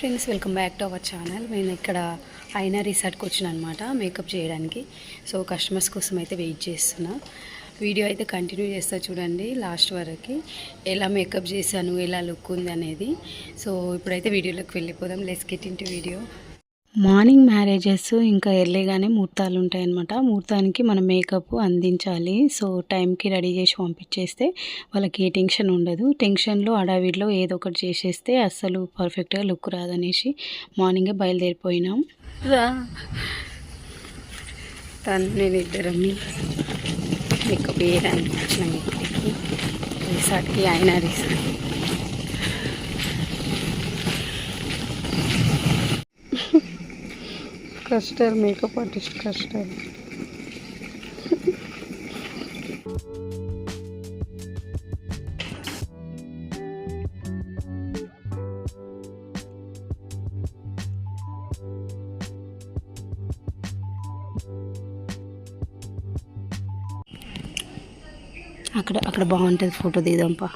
Friends welcome back to our channel. నేను ఇక్కడ అయినా రిసార్ట్కి వచ్చిన అనమాట మేకప్ చేయడానికి. సో కస్టమర్స్ కోసం అయితే వెయిట్ చేస్తున్నా. వీడియో అయితే కంటిన్యూ చేస్తా చూడండి లాస్ట్ వరకు. ఎలా మేకప్ చేశాను ఎలా లుక్ ఉంది అనేది. సో ఇప్పుడైతే వీడియోలోకి వెళ్ళిపోదాం. Let's get into video morning marriages ఇంకా ఎర్లీగానే ముహూర్తాలు ఉంటాయన్నమాట ముహూర్తానికి మనం మేకప్ అందించాలి. సో టైంకి రెడీ చేసి పంపించేస్తే వాళ్ళకి ఏ టెన్షన్ ఉండదు. టెన్షన్లో అడావిడిలో ఏదో ఒకటి చేసేస్తే అస్సలు పర్ఫెక్ట్గా లుక్ రాదనేసి మార్నింగే బయలుదేరిపోయినాం. రా. తను నేను ఇద్దరం మేకప్ వేయడానికి వచ్చినాం ఇక్కడికి. రిసార్ట్కి ఆయన రిసార్ట్ కస్టర్ మేకప్ ఆర్టిస్ట్ కస్టర్ అక్కడ అక్కడ బాగుంటుంది ఫోటో దిగుదాంపా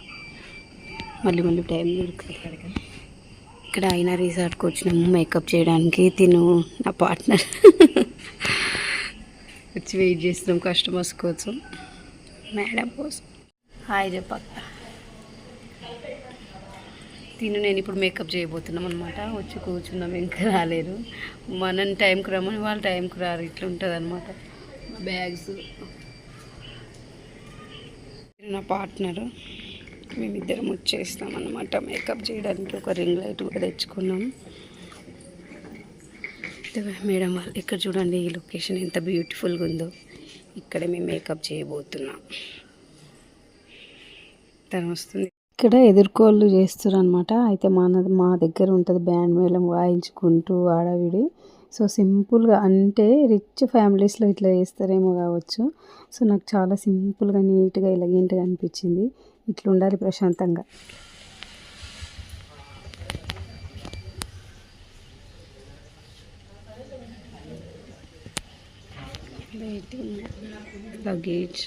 మళ్ళీ మళ్ళీ టైం దొరుకుతుంది. ఇక్కడ అయినా రిసార్ట్కి వచ్చినాము మేకప్ చేయడానికి తిను నా పార్ట్నర్. వచ్చి వెయిట్ చేస్తున్నాం కస్టమర్స్ కోసం మేడం కోసం. హాయ్ చెప్పక్క తిను నేను ఇప్పుడు మేకప్ చేయబోతున్నాం అనమాట వచ్చి కూర్చున్నాం ఇంకా రాలేరు మనం టైంకి రమ్మని వాళ్ళు టైంకి రారు ఇట్లా ఉంటుంది అనమాట బ్యాగ్స్. నా పార్ట్నరు. మేమిద్దరం వచ్చేస్తాం అనమాట మేకప్ చేయడానికి ఒక రింగ్ లైట్ కూడా తెచ్చుకున్నాం. మేడం వాళ్ళు ఇక్కడ చూడండి ఈ లొకేషన్ ఎంత బ్యూటిఫుల్గా ఉందో. ఇక్కడ మేము మేకప్ చేయబోతున్నాం. తను వస్తుంది. ఇక్కడ ఎదుర్కోళ్ళు చేస్తారు అనమాట అయితే మన మా దగ్గర ఉంటుంది బ్యాండ్ మేళం వాయించుకుంటూ ఆడవిడి. సో సింపుల్గా అంటే రిచ్ ఫ్యామిలీస్లో ఇట్లా చేస్తారేమో కావచ్చు. సో నాకు చాలా సింపుల్గా నీట్గా ఎలగెంట్గా అనిపించింది. ఇట్లా ఉండాలి ప్రశాంతంగా లగేజ్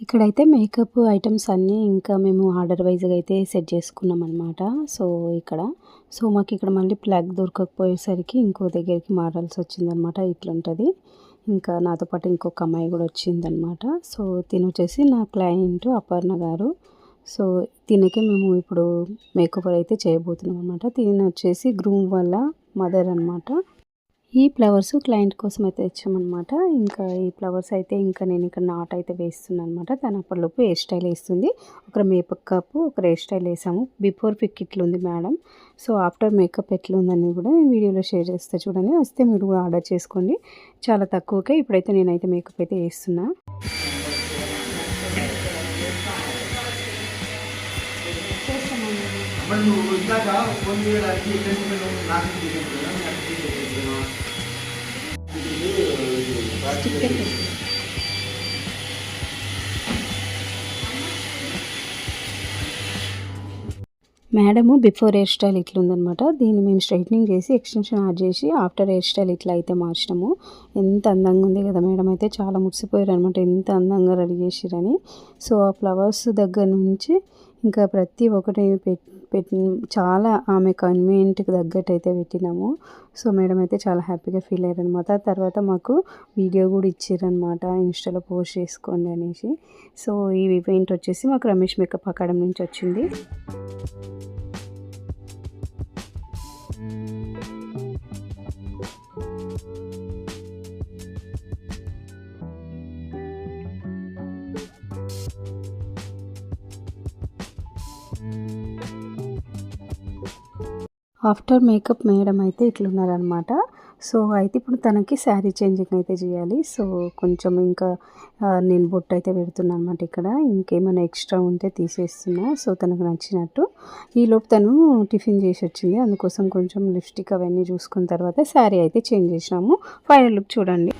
ఇక్కడైతే మేకప్ ఐటమ్స్ అన్నీ ఇంకా మేము ఆర్డర్ వైజ్గా అయితే సెట్ చేసుకున్నాం అనమాట సో ఇక్కడ సో మాకు ఇక్కడ మళ్ళీ ప్లగ్ దొరకకపోయేసరికి ఇంకో దగ్గరికి మారాల్సి వచ్చిందనమాట ఇట్లుంటుంది. ఇంకా నాతో పాటు ఇంకొక అమ్మాయి కూడా వచ్చిందనమాట సో తిను వచ్చేసి నా క్లయింట్ అపర్ణ గారు. సో తినకే మేము ఇప్పుడు మేకప్ అయితే చేయబోతున్నాం అనమాట తిన వచ్చేసి గ్రూమ్ వల్ల మదర్ అనమాట ఈ ఫ్లవర్స్ క్లయింట్ కోసం అయితే తెచ్చామన్నమాట. ఇంకా ఈ ఫ్లవర్స్ అయితే ఇంకా నేను ఇక్కడ నాట్ అయితే వేస్తున్నాను అనమాట తను అప్పటిలోపు హెయిర్ స్టైల్ వేస్తుంది. ఒక మేకప్ ఒక హెయిర్ స్టైల్ వేసాము. బిఫోర్ పిక్ ఇట్లుంది మేడం. సో ఆఫ్టర్ మేకప్ ఎట్లుందని కూడా నేను వీడియోలో షేర్ చేస్తే చూడండి. వస్తే మీరు కూడా ఆర్డర్ చేసుకోండి. చాలా తక్కువకే ఇప్పుడైతే నేనైతే మేకప్ అయితే వేస్తున్నా. మరి चिकन మేడము బిఫోర్ హెయిర్ స్టైల్ ఇట్లుందనమాట. దీన్ని మేము స్ట్రైట్నింగ్ చేసి ఎక్స్టెన్షన్ యాడ్ చేసి ఆఫ్టర్ హెయిర్ స్టైల్ ఇట్లా అయితే మార్చినాము. ఎంత అందంగా ఉంది కదా మేడం అయితే చాలా మురిసిపోయారు అనమాట ఎంత అందంగా రెడీ చేసిరని. సో ఆ ఫ్లవర్స్ దగ్గర నుంచి ఇంకా ప్రతి ఒక్కటి పెట్టి పెట్టి చాలా ఆమె కన్వీనియంట్కి తగ్గట్టు అయితే పెట్టినాము. సో మేడం అయితే చాలా హ్యాపీగా ఫీల్ అయ్యారు అనమాట తర్వాత మాకు వీడియో కూడా ఇచ్చారనమాట ఇన్స్టాలో పోస్ట్ చేసుకోండి అనేసి. సో ఈ ఈవెంట్ వచ్చేసి మాకు రమేష్ మేకప్ అకాడమీ నుంచి వచ్చింది. ఆఫ్టర్ మేకప్ మేడం అయితే ఇట్లున్నారనమాట సో అయితే ఇప్పుడు తనకి శారీ చేంజింగ్ అయితే చేయాలి. సో కొంచెం ఇంకా నేను బొట్టు అయితే పెడుతున్నాను అనమాట ఇక్కడ. ఇంకేమైనా ఎక్స్ట్రా ఉంటే తీసేస్తున్నా. సో తనకు నచ్చినట్టు. ఈలోపు తను టిఫిన్ చేసి వచ్చింది. అందుకోసం కొంచెం లిప్స్టిక్ అవన్నీ చూసుకున్న తర్వాత శారీ అయితే చేంజ్ చేసినాము. ఫైనల్ లుక్ చూడండి.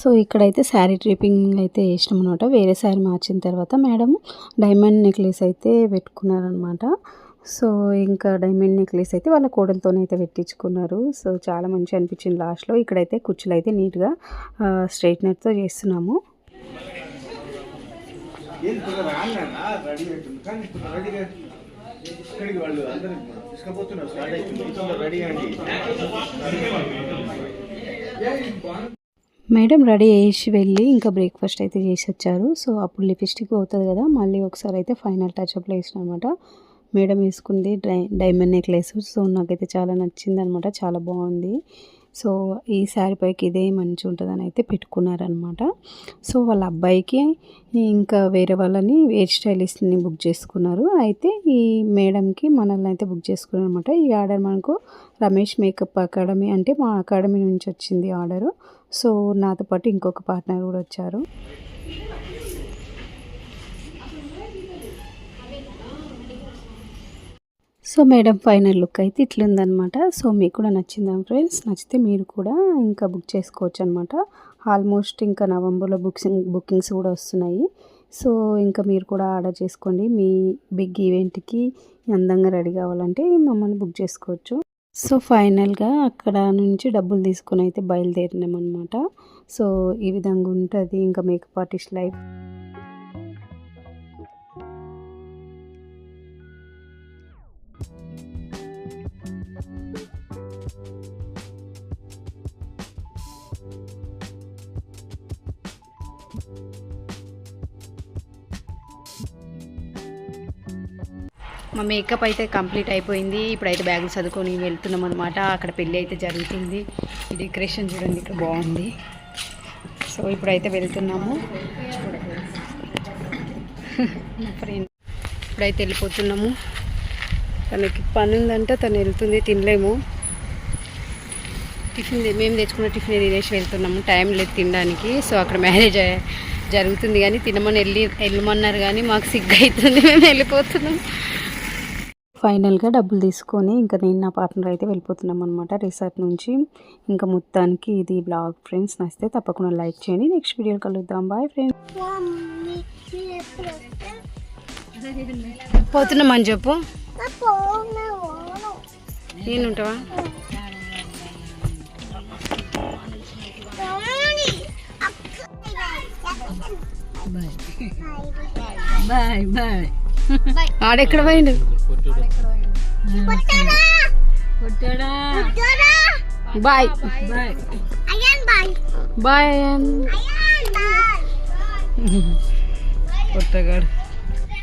సో ఇక్కడైతే శారీ ట్రిపింగ్ అయితే వేసినాం అనమాట వేరే శారీ మార్చిన తర్వాత మేడం డైమండ్ నెక్లెస్ అయితే పెట్టుకున్నారనమాట. సో ఇంకా డైమండ్ నెక్లెస్ అయితే వాళ్ళ కోడలతోనే అయితే పెట్టించుకున్నారు. సో చాలా మంచి అనిపించింది లాస్ట్లో. ఇక్కడైతే కుచ్చులు అయితే నీట్గా స్ట్రైట్నర్తో చేస్తున్నాము. ఇక్కడికి వాళ్ళు అందరూ స్టార్ట్ అవుతుంది రెడీ అండి. మేడం రెడీ చేసి వెళ్ళి ఇంకా బ్రేక్ఫాస్ట్ అయితే చేసి వచ్చారు. సో అప్పుడు లిప్స్టిక్ అవుతుంది కదా మళ్ళీ ఒకసారి అయితే ఫైనల్ టచ్అప్లో వేసిన అనమాట మేడం వేసుకుంది డై డైమండ్ నెక్లెస్. సో నాకైతే చాలా నచ్చింది అనమాట చాలా బాగుంది. సో ఈ శారీ పైకి ఇదే మంచి ఉంటుందని అయితే పెట్టుకున్నారనమాట సో వాళ్ళ అబ్బాయికి ఇంకా వేరే వాళ్ళని హెయిర్ స్టైలిస్ట్ని బుక్ చేసుకున్నారు. అయితే ఈ మేడంకి మనల్ని అయితే బుక్ చేసుకున్నారు అనమాట ఈ ఆర్డర్ మనకు రమేష్ మేకప్ అకాడమీ అంటే మా అకాడమీ నుంచి వచ్చింది ఆర్డరు. సో నాతో పాటు ఇంకొక పార్ట్నర్ కూడా వచ్చారు. సో మేడం ఫైనల్ లుక్ అయితే ఇట్లుందనమాట సో మీకు కూడా నచ్చిందా ఫ్రెండ్స్? నచ్చితే మీరు కూడా ఇంకా బుక్ చేసుకోవచ్చు అనమాట ఆల్మోస్ట్ ఇంకా నవంబర్లో బుక్సింగ్ బుకింగ్స్ కూడా వస్తున్నాయి. సో ఇంకా మీరు కూడా ఆర్డర్ చేసుకోండి. మీ బిగ్ ఈవెంట్కి అందంగా రెడీ కావాలంటే మమ్మల్ని బుక్ చేసుకోవచ్చు. సో ఫైనల్గా అక్కడ నుంచి డబ్బులు తీసుకొని అయితే బయలుదేరినాం అనమాట సో ఈ విధంగా ఉంటుంది ఇంకా మేకప్ ఆర్టిస్ట్ లైఫ్. మా మేకప్ అయితే కంప్లీట్ అయిపోయింది. ఇప్పుడైతే బ్యాగులు చదువుకొని వెళ్తున్నాం అనమాట అక్కడ పెళ్ళి అయితే జరుగుతుంది. డెకరేషన్ చూడండి ఇక్కడ బాగుంది. సో ఇప్పుడైతే వెళ్తున్నాము. నా ఫ్రెండ్ ఇప్పుడైతే వెళ్ళిపోతున్నాము. తనకి పని ఉందంటే తను వెళ్తుంది తినలేము. టిఫిన్ మేము తెచ్చుకున్న టిఫిన్ తినేసి వెళ్తున్నాము. టైం లేదు తినడానికి. సో అక్కడ మ్యారేజ్ జరుగుతుంది కానీ తినమని వెళ్ళి వెళ్ళమన్నారు కానీ మాకు సిగ్గు అవుతుంది మేము వెళ్ళిపోతున్నాం. ఫైనల్గా డబ్బులు తీసుకొని ఇంకా నేను నా పార్ట్నర్ అయితే వెళ్ళిపోతున్నాం అనమాట రిసార్ట్ నుంచి. ఇంకా మొత్తానికి ఇది బ్లాగ్ ఫ్రెండ్స్. నచ్చితే తప్పకుండా లైక్ చేయండి. నెక్స్ట్ వీడియో కలుద్దాం. Bye friends. పోతున్నాం అని చెప్పు నేను ఉంటావా బాయ్ బాయ్. ఆడెక్కడ పోయిండు? బాయ్. బాయ్. కొట్టగాడు